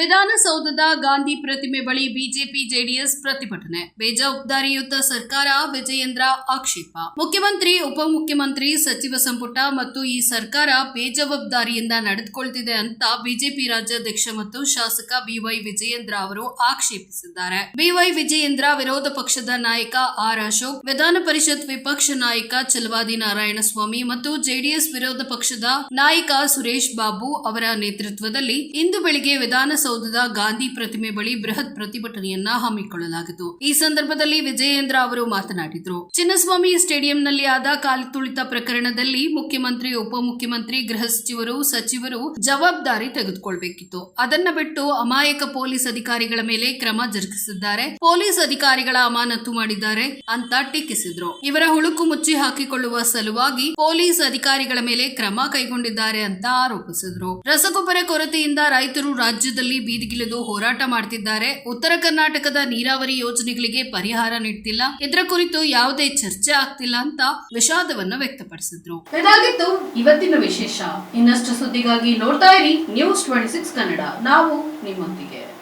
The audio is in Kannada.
ವಿಧಾನಸೌಧದ ಗಾಂಧಿ ಪ್ರತಿಮೆ ಬಳಿ ಬಿಜೆಪಿ ಜೆಡಿಎಸ್ ಪ್ರತಿಭಟನೆ. ಬೇಜವಾಬ್ದಾರಿಯುತ ಸರ್ಕಾರ, ವಿಜಯೇಂದ್ರ ಆಕ್ಷೇಪ. ಮುಖ್ಯಮಂತ್ರಿ, ಉಪಮುಖ್ಯಮಂತ್ರಿ, ಸಚಿವ ಸಂಪುಟ ಮತ್ತು ಈ ಸರ್ಕಾರ ಬೇಜವಾಬ್ದಾರಿಯಿಂದ ನಡೆದುಕೊಳ್ತಿದೆ ಅಂತ ಬಿಜೆಪಿ ರಾಜ್ಯಾಧ್ಯಕ್ಷ ಮತ್ತು ಶಾಸಕ ಬಿವೈ ವಿಜಯೇಂದ್ರ ಅವರು ಆಕ್ಷೇಪಿಸಿದ್ದಾರೆ. ಬಿವೈ ವಿಜಯೇಂದ್ರ ವಿರೋಧ ಪಕ್ಷದ ನಾಯಕ ಆರ್. ಅಶೋಕ್, ವಿಧಾನ ಪರಿಷತ್ ವಿಪಕ್ಷ ನಾಯಕ ಚಲವಾದಿ ನಾರಾಯಣಸ್ವಾಮಿ ಮತ್ತು ಜೆಡಿಎಸ್ ವಿರೋಧ ಪಕ್ಷದ ನಾಯಕ ಸುರೇಶ್ ಬಾಬು ಅವರ ನೇತೃತ್ವದಲ್ಲಿ ಇಂದು ಬೆಳಿಗ್ಗೆ ವಿಧಾನಸೌಧದ ಗಾಂಧಿ ಪ್ರತಿಮೆ ಬಳಿ ಬೃಹತ್ ಪ್ರತಿಭಟನೆಯನ್ನ ಹಮ್ಮಿಕೊಳ್ಳಲಾಗಿತ್ತು. ಈ ಸಂದರ್ಭದಲ್ಲಿ ವಿಜಯೇಂದ್ರ ಅವರು ಮಾತನಾಡಿದ್ರು. ಚಿನ್ನಸ್ವಾಮಿ ಸ್ಟೇಡಿಯಂನಲ್ಲಿ ಆದ ಕಾಲುತುಳಿತ ಪ್ರಕರಣದಲ್ಲಿ ಮುಖ್ಯಮಂತ್ರಿ, ಉಪಮುಖ್ಯಮಂತ್ರಿ, ಗೃಹ ಸಚಿವರು ಸಚಿವರು ಜವಾಬ್ದಾರಿ ತೆಗೆದುಕೊಳ್ಬೇಕಿತ್ತು. ಅದನ್ನ ಬಿಟ್ಟು ಅಮಾಯಕ ಪೊಲೀಸ್ ಅಧಿಕಾರಿಗಳ ಮೇಲೆ ಕ್ರಮ ಜರುಗಿಸಿದ್ದಾರೆ. ಪೊಲೀಸ್ ಅಧಿಕಾರಿಗಳ ಅಮಾನತು ಮಾಡಿದ್ದಾರೆ ಅಂತ ಟೀಕಿಸಿದ್ರು. ಇವರ ಹುಳುಕು ಮುಚ್ಚಿ ಹಾಕಿಕೊಳ್ಳುವ ಸಲುವಾಗಿ ಪೊಲೀಸ್ ಅಧಿಕಾರಿಗಳ ಮೇಲೆ ಕ್ರಮ ಕೈಗೊಂಡಿದ್ದಾರೆ ಅಂತ ಆರೋಪಿಸಿದ್ರು. ರಸಗೊಬ್ಬರ ಕೊರತೆಯಿಂದ ರೈತರು ರಾಜ್ಯದಲ್ಲಿ ಬೀದಿಗಿಳಿದು ಹೋರಾಟ ಮಾಡ್ತಿದ್ದಾರೆ. ಉತ್ತರ ಕರ್ನಾಟಕದ ನೀರಾವರಿ ಯೋಜನೆಗಳಿಗೆ ಪರಿಹಾರ ನೀಡ್ತಿಲ್ಲ. ಇದರ ಕುರಿತು ಯಾವುದೇ ಚರ್ಚೆ ಆಗ್ತಿಲ್ಲ ಅಂತ ವಿಷಾದವನ್ನ ವ್ಯಕ್ತಪಡಿಸಿದ್ರು. ಇದಾಗಿತ್ತು ಇವತ್ತಿನ ವಿಶೇಷ. ಇನ್ನಷ್ಟು ಸುದ್ದಿಗಾಗಿ ನೋಡ್ತಾ ಇರಿ ನ್ಯೂಸ್ ಟ್ವೆಂಟಿ ಕನ್ನಡ ನಾವು ನಿಮ್ಮೊಂದಿಗೆ.